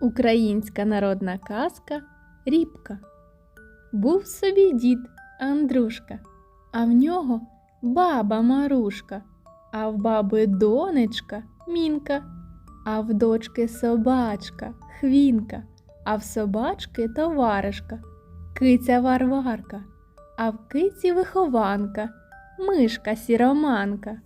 Українська народна казка Рібка. Був собі дід Андрушка, а в нього баба Марушка, а в баби донечка Мінка, а в дочки собачка Хвінка, а в собачки товаришка, киця Варварка, а в киці вихованка, мишка сіроманка.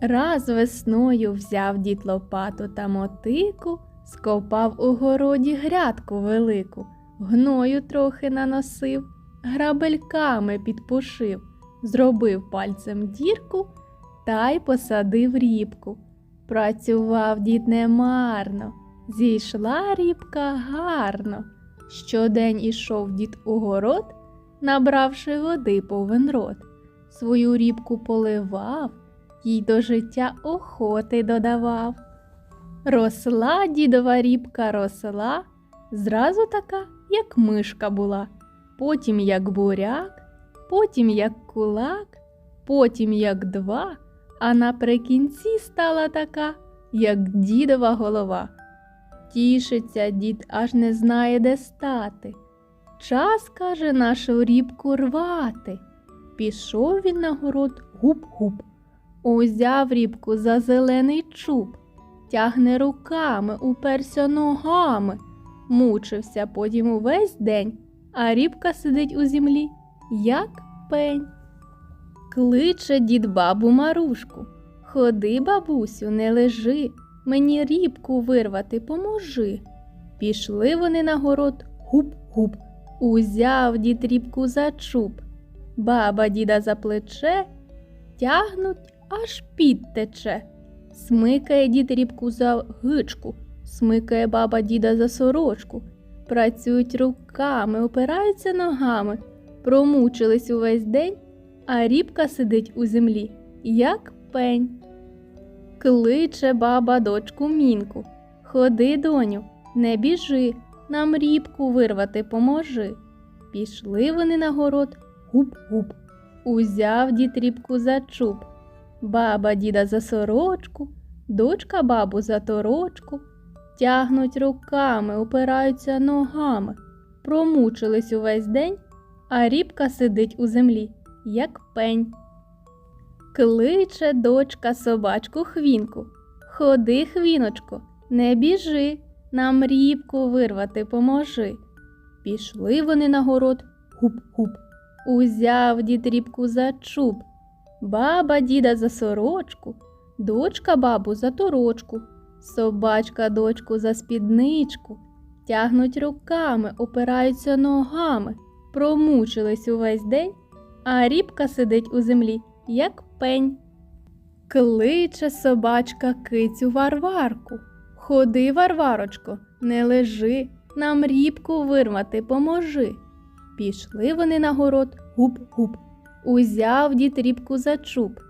Раз весною взяв дід лопату та мотику, скопав у городі грядку велику, гною трохи наносив, грабельками підпушив, зробив пальцем дірку та й посадив рібку. Працював дід немарно, зійшла рібка гарно. Щодень ішов дід у город, набравши води повен рот. Свою рібку поливав, їй до життя охоти додавав. Росла дідова рібка росла, зразу така, як мишка була, потім як буряк, потім як кулак, потім як два, а наприкінці стала така, як дідова голова. Тішиться дід, аж не знає, де стати. Час, каже, нашу рібку рвати. Пішов він на город гуп-гуп. Узяв рібку за зелений чуб, тягне руками, уперся ногами, мучився потім увесь день, а рібка сидить у землі, як пень. Кличе дід бабу Марушку. Ходи, бабусю, не лежи, мені рібку вирвати поможи. Пішли вони на город гуп-гуп, узяв дід рібку за чуб. Баба діда за плече, тягнуть, аж підтече. Смикає дід рібку за гичку, смикає баба діда за сорочку. Працюють руками, опираються ногами, промучились увесь день, а рібка сидить у землі, як пень. Кличе баба дочку мінку. Ходи, доню, не біжи, нам рібку вирвати поможи. Пішли вони на город гуп-гуп. Узяв дід рібку за чуб. Баба діда за сорочку, дочка бабу за торочку. Тягнуть руками, упираються ногами, промучились увесь день, а рібка сидить у землі, як пень. Кличе дочка собачку хвінку. Ходи, хвіночко, не біжи, нам рібку вирвати поможи. Пішли вони на город гуп-гуп. Узяв дід рібку за чуб, баба діда за сорочку, дочка бабу за торочку, собачка дочку за спідничку, тягнуть руками, опираються ногами, промучились увесь день, а рібка сидить у землі, як пень. Кличе собачка кицю Варварку. Ходи, Варварочко, не лежи, нам рібку вирвати поможи. Пішли вони на город гуп-гуп. Узяв дід рібку за чуб.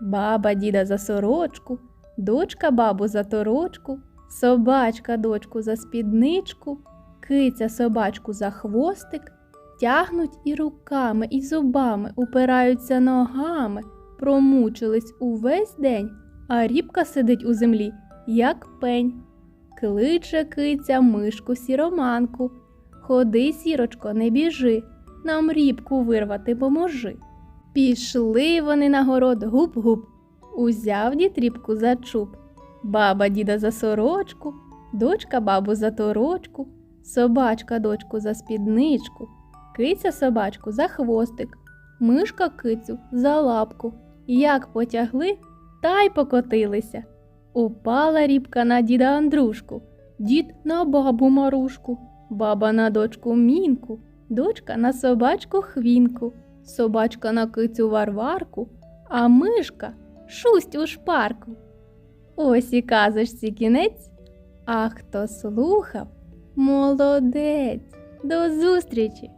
Баба діда за сорочку, дочка бабу за торочку, собачка дочку за спідничку, киця собачку за хвостик, тягнуть і руками, і зубами, упираються ногами, промучились увесь день, а рібка сидить у землі, як пень. Кличе киця мишку сіроманку. Ходи, сірочко, не біжи, нам рібку вирвати поможи. Пішли вони на город гуп-гуп, узяв дід рібку за чуб, баба діда за сорочку, дочка бабу за торочку, собачка дочку за спідничку, киця собачку за хвостик, мишка кицю за лапку. Як потягли, та й покотилися. Упала рібка на діда Андрушку, дід на бабу Марушку баба на дочку мінку, дочка на собачку хвінку, собачка на кицю варварку, а мишка шусть у шпарку. Ось і казочці кінець. А хто слухав, молодець. До зустрічі!